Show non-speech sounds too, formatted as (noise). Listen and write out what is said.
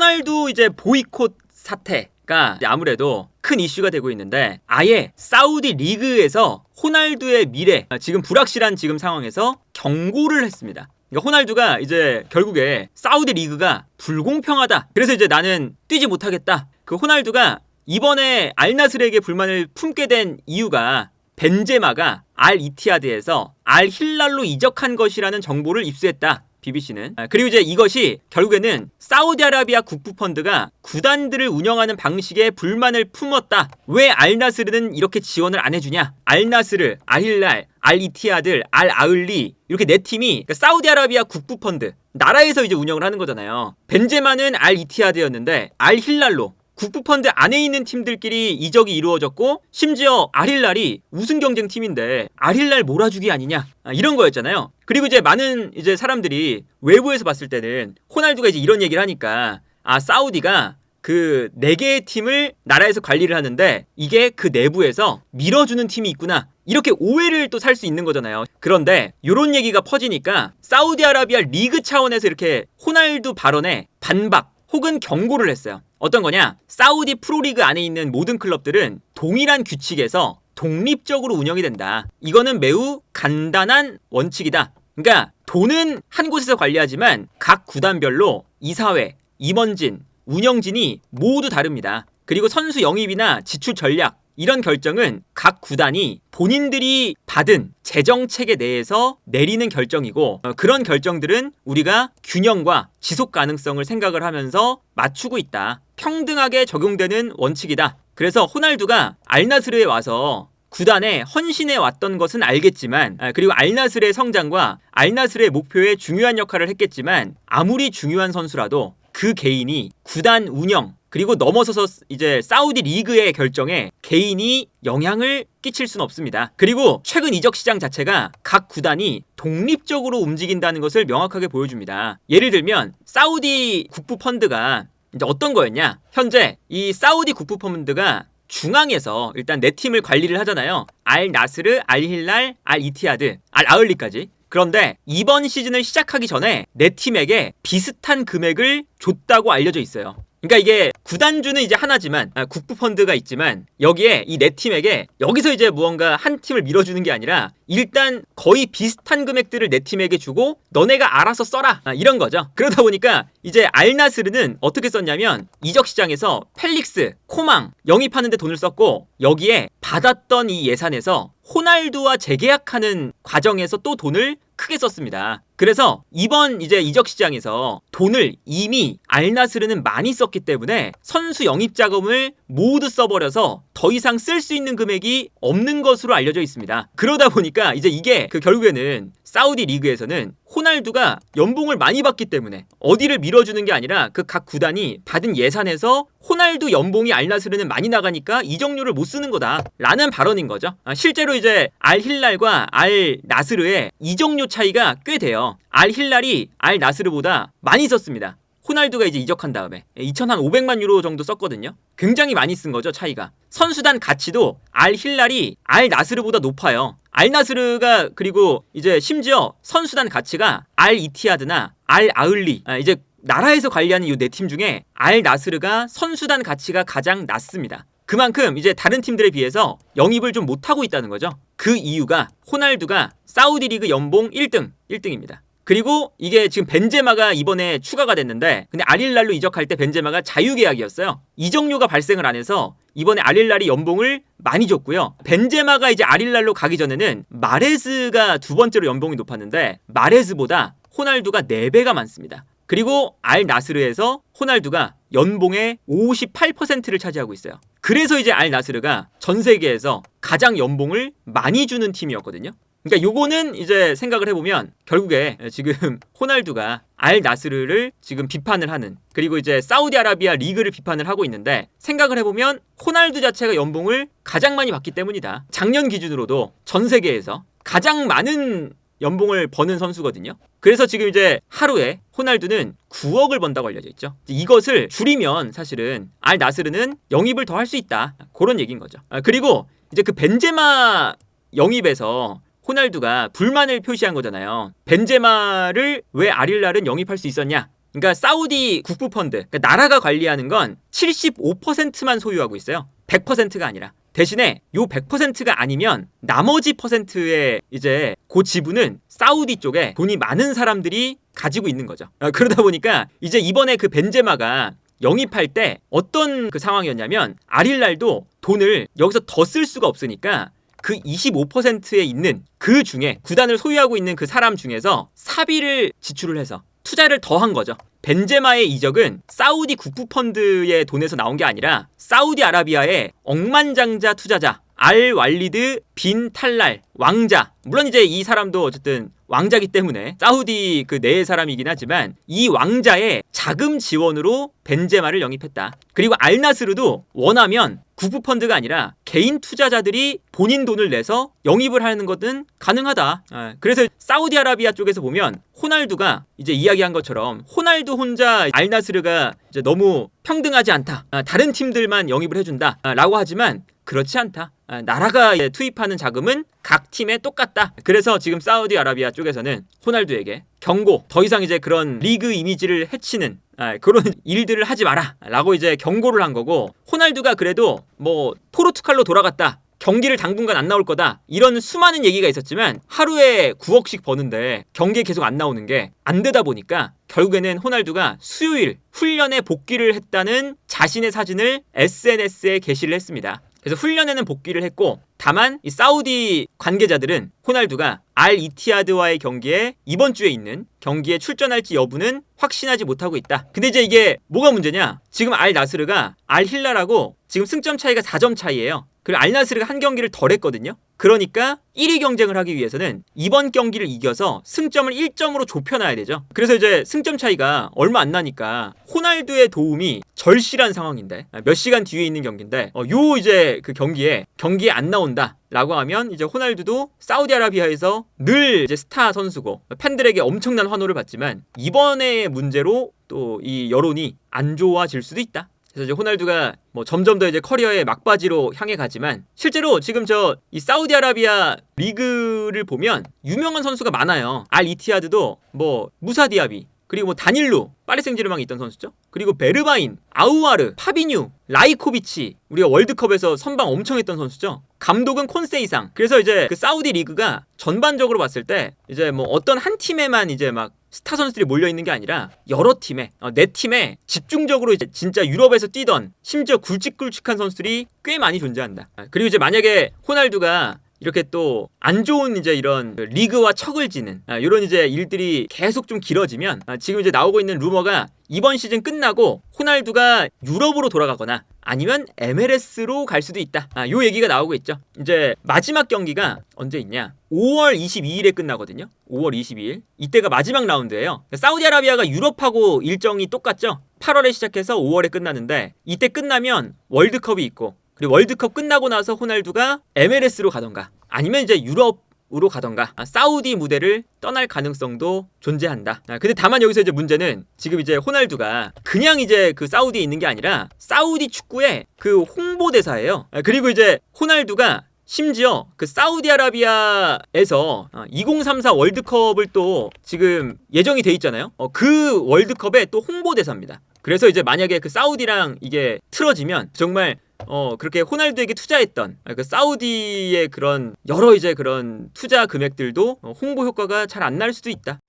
호날두 이제 보이콧 사태가 아무래도 큰 이슈가 되고 있는데 아예 사우디 리그에서 호날두의 미래 지금 불확실한 지금 상황에서 경고를 했습니다. 그러니까 호날두가 이제 결국에 사우디 리그가 불공평하다. 그래서 이제 나는 뛰지 못하겠다. 그 호날두가 이번에 알나스르에게 불만을 품게 된 이유가 벤제마가 알 이티하드에서 알 힐랄로 이적한 것이라는 정보를 입수했다. BBC는 그리고 이제 이것이 결국에는 사우디아라비아 국부 펀드가 구단들을 운영하는 방식에 불만을 품었다. 왜 알나스르는 이렇게 지원을 안 해주냐? 알나스르, 알힐랄, 알이티아들, 알아을리 이렇게 네 팀이 그러니까 사우디아라비아 국부 펀드 나라에서 이제 운영을 하는 거잖아요. 벤제마는 알이티아드였는데 알힐랄로 국부펀드 안에 있는 팀들끼리 이적이 이루어졌고 심지어 아릴랄이 우승 경쟁 팀인데 아릴랄 몰아주기 아니냐 아, 이런 거였잖아요. 그리고 이제 많은 이제 사람들이 외부에서 봤을 때는 호날두가 이제 이런 얘기를 하니까 아 사우디가 그 네 개의 팀을 나라에서 관리를 하는데 이게 그 내부에서 밀어주는 팀이 있구나. 이렇게 오해를 또 살 수 있는 거잖아요. 그런데 이런 얘기가 퍼지니까 사우디아라비아 리그 차원에서 이렇게 호날두 발언에 반박 혹은 경고를 했어요. 어떤 거냐? 사우디 프로리그 안에 있는 모든 클럽들은 동일한 규칙에서 독립적으로 운영이 된다. 이거는 매우 간단한 원칙이다. 그러니까 돈은 한 곳에서 관리하지만 각 구단별로 이사회, 임원진, 운영진이 모두 다릅니다. 그리고 선수 영입이나 지출 전략 이런 결정은 각 구단이 본인들이 받은 재정 체계 내에서 내리는 결정이고 어, 그런 결정들은 우리가 균형과 지속 가능성을 생각을 하면서 맞추고 있다. 평등하게 적용되는 원칙이다. 그래서 호날두가 알나스르에 와서 구단에 헌신해 왔던 것은 알겠지만 아, 그리고 알나스르의 성장과 알나스르의 목표에 중요한 역할을 했겠지만 아무리 중요한 선수라도 그 개인이 구단 운영 그리고 넘어서서 이제 사우디 리그의 결정에 개인이 영향을 끼칠 수는 없습니다. 그리고 최근 이적 시장 자체가 각 구단이 독립적으로 움직인다는 것을 명확하게 보여줍니다. 예를 들면 사우디 국부 펀드가 이제 어떤 거였냐? 현재 이 사우디 국부 펀드가 중앙에서 일단 네 팀을 관리를 하잖아요. 알 나스르, 알 힐랄, 알 이티아드, 알 아을리까지. 그런데 이번 시즌을 시작하기 전에 네 팀에게 비슷한 금액을 줬다고 알려져 있어요. 그러니까 이게 구단주는 이제 하나지만 아, 국부 펀드가 있지만 여기에 이 네 팀에게 여기서 이제 무언가 한 팀을 밀어주는 게 아니라 일단 거의 비슷한 금액들을 네 팀에게 주고 너네가 알아서 써라 아, 이런 거죠. 그러다 보니까 이제 알나스르는 어떻게 썼냐면 이적 시장에서 펠릭스, 코망 영입하는데 돈을 썼고 여기에 받았던 이 예산에서 호날두와 재계약하는 과정에서 또 돈을 크게 썼습니다. 그래서 이번 이제 이적 시장에서 돈을 이미 알나스르는 많이 썼기 때문에 선수 영입 자금을 모두 써버려서 더 이상 쓸 수 있는 금액이 없는 것으로 알려져 있습니다. 그러다 보니까 이제 이게 그 결국에는 사우디 리그에서는 호날두가 연봉을 많이 받기 때문에 어디를 밀어주는 게 아니라 그 각 구단이 받은 예산에서 호날두 연봉이 알나스르는 많이 나가니까 이적료를 못 쓰는 거다라는 발언인 거죠. 아, 실제로 이제 알 힐랄과 알 나스르의 이적료 차이가 꽤 돼요. 알 힐랄이 알 나스르보다 많이 썼습니다. 호날두가 이제 이적한 다음에 2,500만 유로 정도 썼거든요. 굉장히 많이 쓴 거죠, 차이가. 선수단 가치도 알 힐랄이 알 나스르보다 높아요. 알 나스르가 그리고 이제 심지어 선수단 가치가 알 이티아드나 알 아을리 아, 이제 나라에서 관리하는 이 네 팀 중에 알 나스르가 선수단 가치가 가장 낮습니다. 그만큼 이제 다른 팀들에 비해서 영입을 좀 못하고 있다는 거죠. 그 이유가 호날두가 사우디 리그 연봉 1등, 1등입니다. 그리고 이게 지금 벤제마가 이번에 추가가 됐는데 근데 아릴랄로 이적할 때 벤제마가 자유계약이었어요. 이적료가 발생을 안 해서 이번에 아릴랄이 연봉을 많이 줬고요. 벤제마가 이제 아릴랄로 가기 전에는 마레즈가 두 번째로 연봉이 높았는데 마레즈보다 호날두가 4배가 많습니다. 그리고 알 나스르에서 호날두가 연봉의 58%를 차지하고 있어요. 그래서 이제 알 나스르가 전 세계에서 가장 연봉을 많이 주는 팀이었거든요. 그러니까 요거는 이제 생각을 해보면 결국에 지금 (laughs) 호날두가 알 나스르를 지금 비판을 하는 그리고 이제 사우디아라비아 리그를 비판을 하고 있는데 생각을 해보면 호날두 자체가 연봉을 가장 많이 받기 때문이다. 작년 기준으로도 전 세계에서 가장 많은 연봉을 버는 선수거든요. 그래서 지금 이제 하루에 호날두는 9억을 번다고 알려져 있죠. 이것을 줄이면 사실은 알 나스르는 영입을 더 할 수 있다. 그런 얘기인 거죠. 아, 그리고 이제 그 벤제마 영입에서 호날두가 불만을 표시한 거잖아요. 벤제마를 왜 아릴랄은 영입할 수 있었냐? 그러니까 사우디 국부 펀드, 그러니까 나라가 관리하는 건 75%만 소유하고 있어요. 100%가 아니라. 대신에 요 100%가 아니면 나머지 퍼센트의 이제 그 지분은 사우디 쪽에 돈이 많은 사람들이 가지고 있는 거죠. 어, 그러다 보니까 이제 이번에 그 벤제마가 영입할 때 어떤 그 상황이었냐면 아릴날도 돈을 여기서 더 쓸 수가 없으니까 그 25%에 있는 그 중에 구단을 소유하고 있는 그 사람 중에서 사비를 지출을 해서 투자를 더 한 거죠. 벤제마의 이적은 사우디 국부 펀드의 돈에서 나온 게 아니라 사우디아라비아의 억만장자 투자자 알 왈리드 빈 탈랄 왕자 물론 이제 이 사람도 어쨌든 왕자기 때문에 사우디 그 내의 사람이긴 하지만 이 왕자의 자금 지원으로 벤제마를 영입했다. 그리고 알나스르도 원하면 국부 펀드가 아니라 개인 투자자들이 본인 돈을 내서 영입을 하는 것은 가능하다. 아, 그래서 사우디아라비아 쪽에서 보면 호날두가 이제 이야기한 것처럼 호날두 혼자 알나스르가 이제 너무 평등하지 않다. 아, 다른 팀들만 영입을 해준다라고 하지만 그렇지 않다. 아, 나라가 투입하는 자금은 각 팀에 똑같다. 그래서 지금 사우디아라비아 쪽에서는 호날두에게 경고, 더 이상 이제 그런 리그 이미지를 해치는 아, 그런 (laughs) 일들을 하지 마라 라고 이제 경고를 한 거고 호날두가 그래도 뭐 포르투갈로 돌아갔다. 경기를 당분간 안 나올 거다. 이런 수많은 얘기가 있었지만 하루에 9억씩 버는데 경기에 계속 안 나오는 게 안 되다 보니까 결국에는 호날두가 수요일 훈련에 복귀를 했다는 자신의 사진을 SNS에 게시를 했습니다. 그래서 훈련에는 복귀를 했고 다만 이 사우디 관계자들은 호날두가 알 이티아드와의 경기에 이번 주에 있는 경기에 출전할지 여부는 확신하지 못하고 있다. 근데 이제 이게 뭐가 문제냐? 지금 알 나스르가 알 힐라라고 지금 승점 차이가 4점 차이예요. 그리고 알 나스르가 한 경기를 덜 했거든요. 그러니까 1위 경쟁을 하기 위해서는 이번 경기를 이겨서 승점을 1점으로 좁혀놔야 되죠. 그래서 이제 승점 차이가 얼마 안 나니까 호날두의 도움이 절실한 상황인데 몇 시간 뒤에 있는 경기인데 어, 요 이제 그 경기에 경기에 안 나온다. 라고 하면 이제 호날두도 사우디아라비아에서 늘 이제 스타 선수고 팬들에게 엄청난 환호를 받지만 이번의 문제로 또 이 여론이 안 좋아질 수도 있다. 그래서 이제 호날두가 뭐 점점 더 이제 커리어의 막바지로 향해 가지만 실제로 지금 저 이 사우디아라비아 리그를 보면 유명한 선수가 많아요. 알 이티아드도 뭐 무사 디아비 그리고 뭐 다닐루 파리 생제르맹에 있던 선수죠. 그리고 베르바인, 아우아르, 파비뉴, 라이코비치 우리가 월드컵에서 선방 엄청 했던 선수죠. 감독은 콘세이상. 그래서 이제 그 사우디 리그가 전반적으로 봤을 때 이제 뭐 어떤 한 팀에만 이제 막 스타 선수들이 몰려 있는 게 아니라 여러 팀에 어, 네 팀에 집중적으로 이제 진짜 유럽에서 뛰던 심지어 굵직굵직한 선수들이 꽤 많이 존재한다. 아, 그리고 이제 만약에 호날두가 이렇게 또 안 좋은 이제 이런 그 리그와 척을 지는 아, 이런 이제 일들이 계속 좀 길어지면 아, 지금 이제 나오고 있는 루머가 이번 시즌 끝나고 호날두가 유럽으로 돌아가거나 아니면 MLS로 갈 수도 있다. 아, 요 얘기가 나오고 있죠. 이제 마지막 경기가 언제 있냐? 5월 22일에 끝나거든요. 5월 22일. 이때가 마지막 라운드예요. 사우디아라비아가 유럽하고 일정이 똑같죠. 8월에 시작해서 5월에 끝나는데 이때 끝나면 월드컵이 있고 그리고 월드컵 끝나고 나서 호날두가 MLS로 가던가 아니면 이제 유럽 으로 가던가 아, 사우디 무대를 떠날 가능성도 존재한다. 아, 근데 다만 여기서 이제 문제는 지금 이제 호날두가 그냥 이제 그 사우디에 있는 게 아니라 사우디 축구의 그 홍보대사예요. 아, 그리고 이제 호날두가 심지어 그 사우디아라비아에서 2034 월드컵을 또 지금 예정이 돼 있잖아요. 어, 그 월드컵의 또 홍보대사입니다. 그래서 이제 만약에 그 사우디랑 이게 틀어지면 정말 어 그렇게 호날두에게 투자했던 그 사우디의 그런 여러 이제 그런 투자 금액들도 어, 홍보 효과가 잘 안 날 수도 있다.